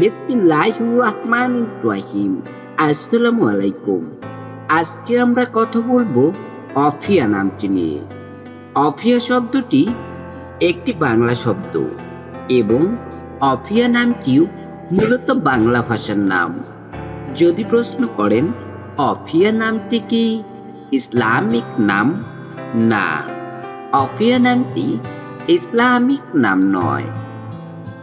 বিসমিল্লাহ রহমান রাহিম আসসালামু আলাইকুম আজকে আমরা কথা বলব অফিয়া নামটি নিয়ে। অফিয়া শব্দটি একটি বাংলা শব্দ এবং অফিয়া নামটিও মূলত বাংলা ভাষার নাম। যদি প্রশ্ন করেন, অফিয়া নামটি কি ইসলামিক নাম? না, অফিয়া নামটি ইসলামিক নাম নয়।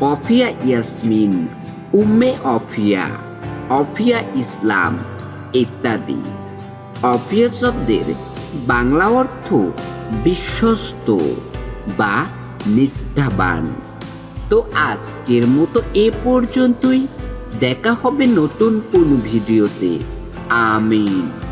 অফিয়া ইয়াসমিন উম্মে অফিয়া অফিয়া ইসলাম ইত্যাদি। অফিয়া শব্দের বাংলা অর্থ বিশ্বস্ত বা নিষ্ঠাবান। তো আজকের মতো এ পর্যন্তই। দেখা হবে নতুন কোন ভিডিওতে। আমিন।